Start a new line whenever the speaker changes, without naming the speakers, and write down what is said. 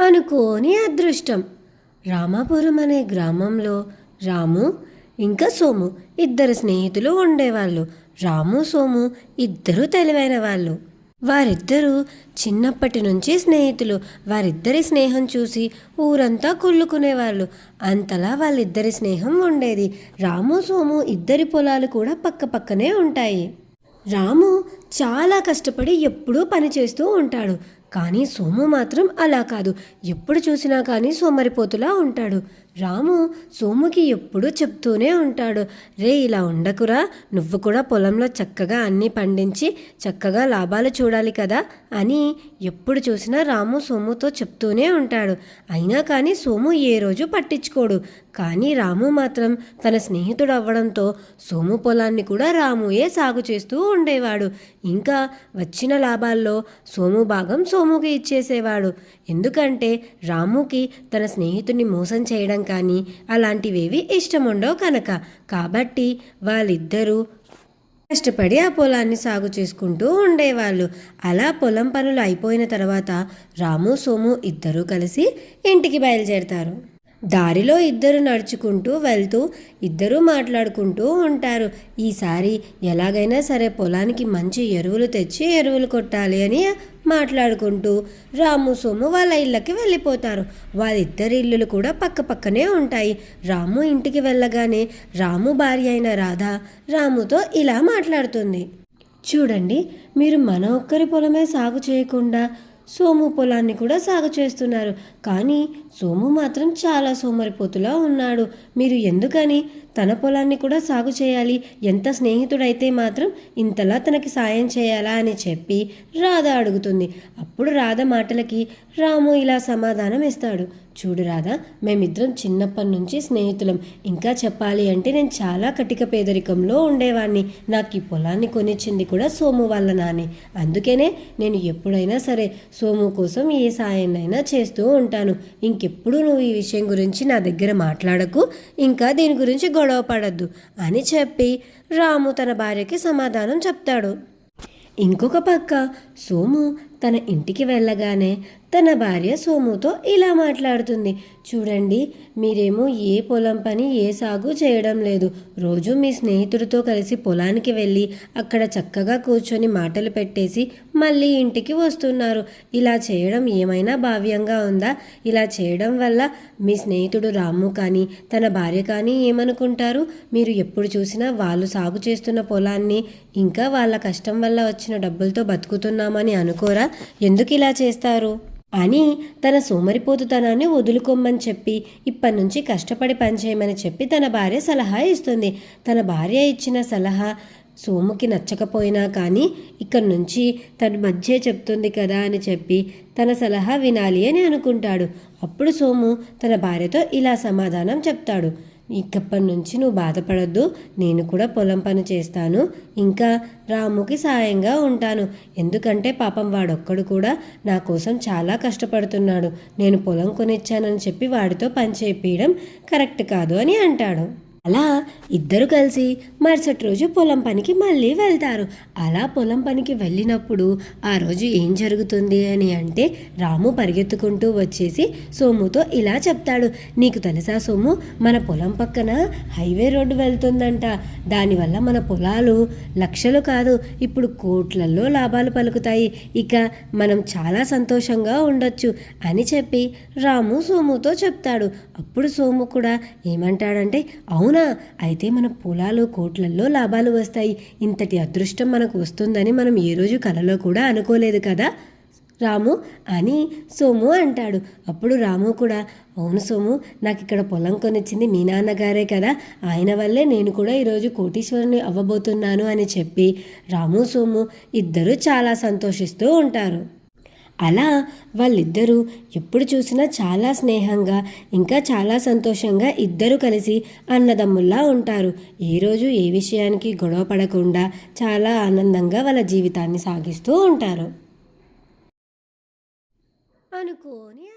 అనుకోని అదృష్టం. రామాపురం అనే గ్రామంలో రాము ఇంకా సోము ఇద్దరు స్నేహితులు ఉండేవాళ్ళు. రాము సోము ఇద్దరూ తెలివైన వాళ్ళు. వారిద్దరూ చిన్నప్పటి నుంచి స్నేహితులు. వారిద్దరి స్నేహం చూసి ఊరంతా కుళ్ళుకునేవాళ్ళు. అంతలా వాళ్ళిద్దరి స్నేహం ఉండేది. రాము సోము ఇద్దరి పొలాలు కూడా పక్క పక్కనే ఉంటాయి. రాము చాలా కష్టపడి ఎప్పుడూ పని చేస్తూ ఉంటాడు. కానీ సోము మాత్రం అలా కాదు. ఎప్పుడు చూసినా కానీ సోమరిపోతులా ఉంటాడు. రాము సోముకి ఎప్పుడూ చెప్తూనే ఉంటాడు. రే ఇలా ఉండకురా. నువ్వు కూడా పొలంలో చక్కగా అన్నీ పండించి చక్కగా లాభాలు చూడాలి కదా అని ఎప్పుడు చూసినా రాము సోముతో చెప్తూనే ఉంటాడు. అయినా కానీ సోము ఏ రోజు పట్టించుకోడు. కానీ రాము మాత్రం తన స్నేహితుడు అవ్వడంతో సోము పొలాన్ని కూడా రాముయే సాగు చేస్తూ ఉండేవాడు. ఇంకా వచ్చిన లాభాల్లో సోము భాగం సోముకి ఇచ్చేసేవాడు. ఎందుకంటే రాముకి తన స్నేహితుడిని మోసం చేయడం కానీ అలాంటివేవి ఇష్టం ఉండవు కనుక. కాబట్టి వాళ్ళిద్దరూ కష్టపడి ఆ పొలాన్ని సాగు చేసుకుంటూ ఉండేవాళ్ళు. అలా పొలం పనులు అయిపోయిన తర్వాత రాము సోము ఇద్దరూ కలిసి ఇంటికి బయలుదేరతారు. దారిలో ఇద్దరు నడుచుకుంటూ వెళ్తూ ఇద్దరూ మాట్లాడుకుంటూ ఉంటారు. ఈసారి ఎలాగైనా సరే పొలానికి మంచి ఎరువులు తెచ్చి ఎరువులు కొట్టాలి అని మాట్లాడుకుంటూ రాము సోము వాళ్ళ ఇళ్ళకి వెళ్ళిపోతారు. వాళ్ళిద్దరి ఇల్లులు కూడా పక్క పక్కనే ఉంటాయి. రాము ఇంటికి వెళ్ళగానే రాము భార్య అయిన రాధ రాముతో ఇలా మాట్లాడుతుంది. చూడండి మీరు మన ఒక్కరి పొలమే సాగు చేయకుండా సోము పొలాన్ని కూడా సాగు చేస్తున్నారు. కానీ సోము మాత్రం చాలా సోమరిపోతులా ఉన్నాడు. మీరు ఎందుకని తన పొలాన్ని కూడా సాగు చేయాలి. ఎంత స్నేహితుడైతే మాత్రం ఇంతలా తనకి సాయం చేయాలా అని చెప్పి రాధ అడుగుతుంది. అప్పుడు రాధ మాటలకి రాము ఇలా సమాధానం ఇస్తాడు. చూడు రాధా మేమిద్దరం చిన్నప్పటి నుంచి స్నేహితులం. ఇంకా చెప్పాలి అంటే నేను చాలా కటిక పేదరికంలో ఉండేవాడిని నాకు ఈ పొలాన్ని కొనిచ్చింది కూడా సోము వాళ్ళ నాని. అందుకనే నేను ఎప్పుడైనా సరే సోము కోసం ఏ సాయాన్నైనా చేస్తూ ఉంటాను. ఇంకెప్పుడు నువ్వు ఈ విషయం గురించి నా దగ్గర మాట్లాడకు. ఇంకా దీని గురించి గొడవ పడద్దు అని చెప్పి రాము తన భార్యకి సమాధానం చెప్తాడు. ఇంకొక పక్క సోము తన ఇంటికి వెళ్ళగానే తన భార్య సోముతో ఇలా మాట్లాడుతుంది. చూడండి మీరేమో ఏ పొలం పని ఏ సాగు చేయడం లేదు. రోజు మీ స్నేహితుడితో కలిసి పొలానికి వెళ్ళి అక్కడ చక్కగా కూర్చొని మాటలు పెట్టేసి మళ్ళీ ఇంటికి వస్తున్నారు. ఇలా చేయడం ఏమైనా భావ్యంగా ఉందా? ఇలా చేయడం వల్ల మీ స్నేహితుడు రాము కానీ తన భార్య కానీ ఏమనుకుంటారు? మీరు ఎప్పుడు చూసినా వాళ్ళు సాగు చేస్తున్న పొలాన్ని ఇంకా వాళ్ళ కష్టం వల్ల వచ్చిన డబ్బులతో బతుకుతున్నామని అనుకోరా? ఎందుకు ఇలా చేస్తారు? అని తన సోమరిపోతుతనాన్ని వదులుకోమని చెప్పి ఇప్పటి నుంచి కష్టపడి పనిచేయమని చెప్పి తన భార్య సలహా ఇస్తుంది. తన భార్య ఇచ్చిన సలహా సోముకి నచ్చకపోయినా కానీ ఇక్కడి నుంచి తన మధ్య చెప్తుంది కదా అని చెప్పి తన సలహా వినాలి అని అనుకుంటాడు. అప్పుడు సోము తన భార్యతో ఇలా సమాధానం చెప్తాడు. ఇకప్పటి నుంచి నువ్వు బాధపడద్దు. నేను కూడా పొలం పని చేస్తాను. ఇంకా రాముకి సాయంగా ఉంటాను. ఎందుకంటే పాపం వాడొక్కడు కూడా నా కోసం చాలా కష్టపడుతున్నాడు. నేను పొలం కొనిచ్చానని చెప్పి వాడితో పని చేపించడం కరెక్ట్ కాదు అని అంటాడు. అలా ఇద్దరు కలిసి మరుసటి రోజు పొలం పనికి మళ్ళీ వెళ్తారు. అలా పొలం పనికి వెళ్ళినప్పుడు ఆ రోజు ఏం జరుగుతుంది అని అంటే రాము పరిగెత్తుకుంటూ వచ్చేసి సోముతో ఇలా చెప్తాడు. నీకు తెలుసా సోము మన పొలం పక్కన హైవే రోడ్డు వెళ్తుందంట. దానివల్ల మన పొలాలు లక్షలు కాదు. ఇప్పుడు కోట్లల్లో లాభాలు పలుకుతాయి. ఇక మనం చాలా సంతోషంగా ఉండొచ్చు అని చెప్పి రాము సోముతో చెప్తాడు. అప్పుడు సోము కూడా ఏమంటాడంటే అవును అయితే మన పొలాలు కోట్లల్లో లాభాలు వస్తాయి. ఇంతటి అదృష్టం మనకు వస్తుందని మనం ఏ రోజు కలలో కూడా అనుకోలేదు కదా? రాము అని సోము అంటాడు. అప్పుడు రాము కూడా అవును సోము నాకు ఇక్కడ పొలం కొనిచ్చింది మీ నాన్నగారే కదా. ఆయన వల్లే నేను కూడా ఈరోజు కోటీశ్వరుని అవ్వబోతున్నాను అని చెప్పి రాము సోము ఇద్దరూ చాలా సంతోషిస్తూ ఉంటారు. అలా వాళ్ళిద్దరూ ఎప్పుడు చూసినా చాలా స్నేహంగా ఇంకా చాలా సంతోషంగా ఇద్దరు కలిసి అన్నదమ్ముల్లా ఉంటారు. ఏ రోజు ఏ విషయానికి గొడవ పడకుండా చాలా ఆనందంగా వాళ్ళ జీవితాన్ని సాగిస్తూ ఉంటారు. అనుకోని